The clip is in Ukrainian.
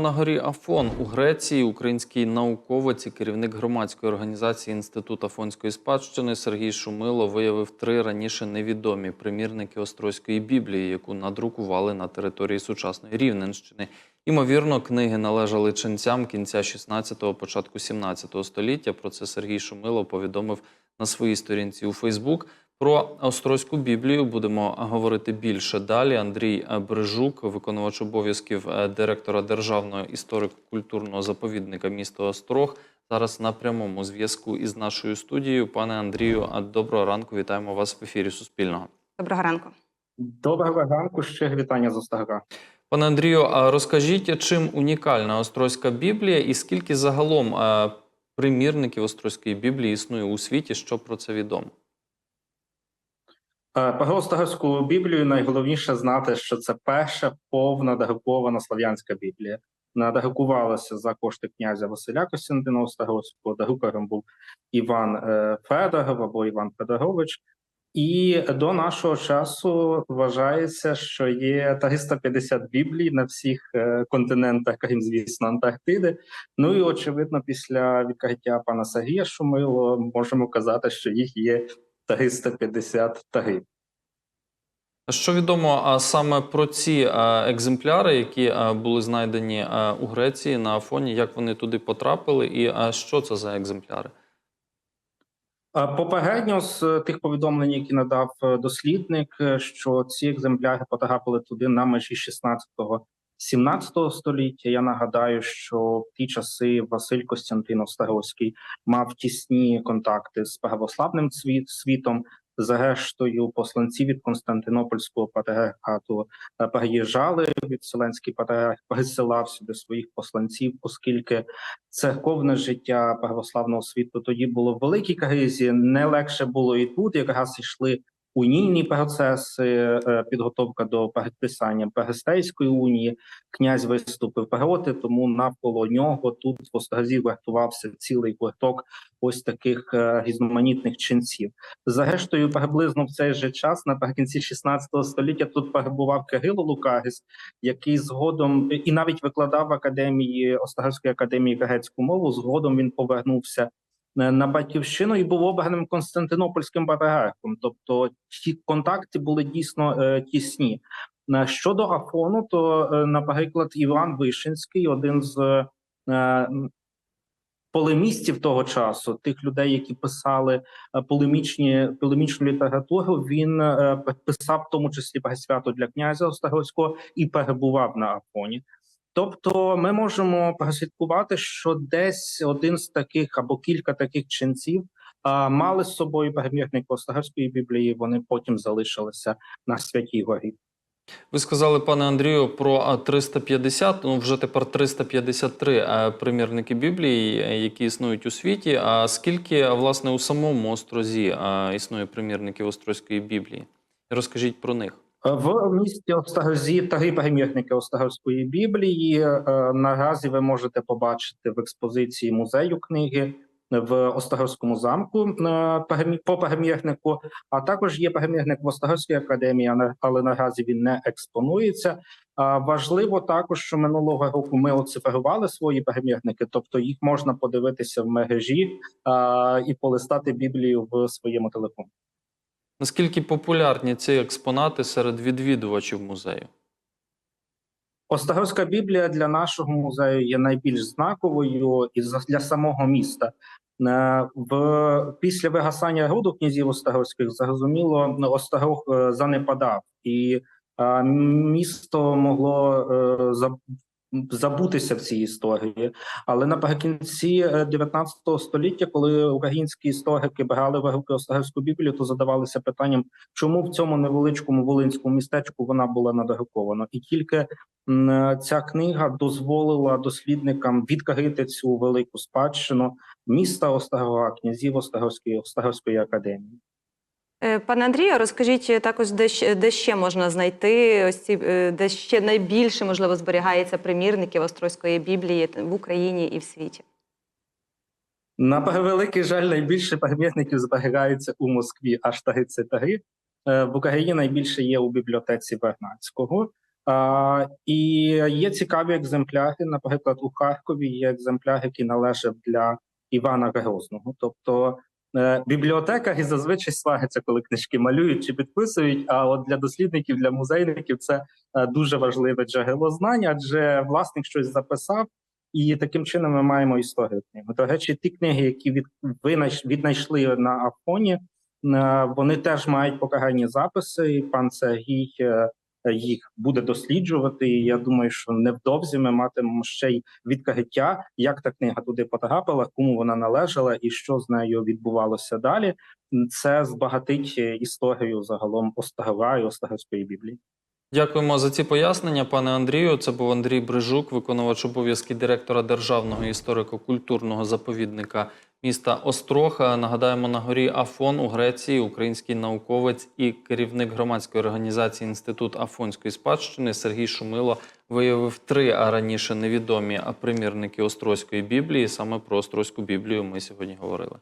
На горі Афон у Греції український науковець і керівник громадської організації Інститут Афонської спадщини Сергій Шумило виявив три раніше невідомі примірники Острозької Біблії, яку надрукували на території сучасної Рівненщини. Імовірно, книги належали ченцям кінця 16-го, початку 17-го століття. Про це Сергій Шумило повідомив на своїй сторінці у Фейсбук. Про Острозьку Біблію будемо говорити більше далі. Андрій Брижук, виконувач обов'язків е, директора Державного історико-культурного заповідника міста Острог, зараз на прямому зв'язку із нашою студією. Пане Андрію, а доброго ранку. Вітаємо вас в ефірі Суспільного. Доброго ранку. Доброго ранку, ще вітання з Остага. Пане Андрію, а розкажіть, чим унікальна Острозька Біблія і скільки загалом е, примірників Острозької Біблії існує у світі? Що про це відомо? Е, Про Біблію найголовніше знати, що це перша повна дагукована слав'янська Біблія. Надрукувалася за кошти князя Василя Костянтина Остаговського. Дагукарем був Іван е, Федоров або Іван Федорович. І до нашого часу вважається, що є 350 біблій на всіх е, континентах, крім звісно, Антарктиди. Ну і очевидно, після відкриття пана Сергія Шумило можемо казати, що їх є 353. Що відомо а саме про ці а, екземпляри, які а, були знайдені а, у Греції на Афоні, як вони туди потрапили, і а, що це за екземпляри? Попередньо з е, тих повідомлень, які надав е, дослідник, е, що ці екземпляри потрапили туди на межі 16-17 століття. Я нагадаю, що в ті часи Василь Костянтинов Староський мав тісні контакти з православним світом. Зрештою, посланці від Константинопольського патріархату е, приїжджали від Вселенський патріарх присилав сюди своїх посланців, оскільки церковне життя православного світу тоді було в великій кризі. Не легше було і тут. Якраз йшли унійні процеси, е, підготовка до підписання Перестейської унії. Князь виступив проти, тому навколо нього тут в Острозі вартувався цілий гурток ось таких е, різноманітних ченців. Зрештою, приблизно в цей же час, наприкінці 16 століття, тут перебував Кирило Лукаріс, який згодом і навіть викладав в академії Острозької академії грецьку мову. Згодом він повернувся на батьківщину і був обраним Константинопольським патріархом. Тобто ті контакти були дійсно е, тісні. Е, Щодо Афону, то, е, наприклад, Іван Вишинський, один з е, полемістів того часу, тих людей, які писали е, полемічні полемічну літературу, він е, писав в тому числі свято для князя Острогського і перебував на Афоні. Тобто, ми можемо прослідкувати, що десь один з таких або кілька таких ченців мали з собою примірник Острогської біблії. Вони потім залишилися на святій горі. Ви сказали, пане Андрію, про а, 350, ну вже тепер 353 е, примірники Біблії, е, які існують у світі. А скільки, власне, у самому острозі е, існує примірників Острозької Біблії? Розкажіть про них. В місті Острозі три примірники Острозької біблії. Е, Наразі ви можете побачити в експозиції музею книги в Острозькому замку е, по примірнику. А також є примірник в Острозькій академії, але- наразі він не експонується. Важливо також, що минулого року ми оцифрували свої примірники, тобто їх можна подивитися в мережі і полистати Біблію в своєму телефоні. Наскільки популярні ці експонати серед відвідувачів музею? Острозька Біблія для нашого музею є найбільш знаковою і для самого міста. Е, В після вигасання роду князів Острозьких зрозуміло, Острог е, занепадав, і е, місто могло забутися в цій історії. Але наприкінці е, 19 століття, коли українські історики брали в руки Острозьку Біблію, то задавалися питанням, чому в цьому невеличкому волинському містечку вона була надрукована, і тільки ця книга дозволила дослідникам відкрити цю велику спадщину міста Острога, князів Острогської Острогської академії. Е, Пане Андрію, розкажіть також, де, ще- де ще можна знайти ось ці, е, де ще найбільше можливо зберігається примірників Острозької Біблії в Україні і в світі. На превеликий жаль, найбільше пам'ятників зберігається у Москві, аж 33. Е, В Україні найбільше є у бібліотеці Вернадського. І є цікаві екземпляри. Наприклад, у Харкові є екземпляр, який належав для Івана Грозного. Тобто е, бібліотекарі зазвичай сваряться, коли книжки малюють чи підписують. А от для дослідників, для музейників це е, дуже важливе джерело знань, адже власник щось записав. І таким чином ми маємо історію книги. До речі, ті книги, які від віднайшли на Афоні, е, вони теж мають покаранні записи. І пан Сергій їх буде досліджувати. І я думаю, що невдовзі ми матимемо ще й відкриття, як та книга туди потрапила, кому вона належала і що з нею відбувалося далі. Це збагатить е, історію загалом Остагова і Острогівської біблії. Дякуємо за ці пояснення, пане Андрію. Це був Андрій Брижук, виконувач обов'язки директора Державного історико-культурного заповідника міста Остроха. Нагадаємо, на горі Афон у Греції український науковець і керівник громадської організації Інститут Афонської спадщини Сергій Шумило виявив три, а раніше невідомі примірники Острозької біблії. Саме про Острозьку біблію ми сьогодні говорили.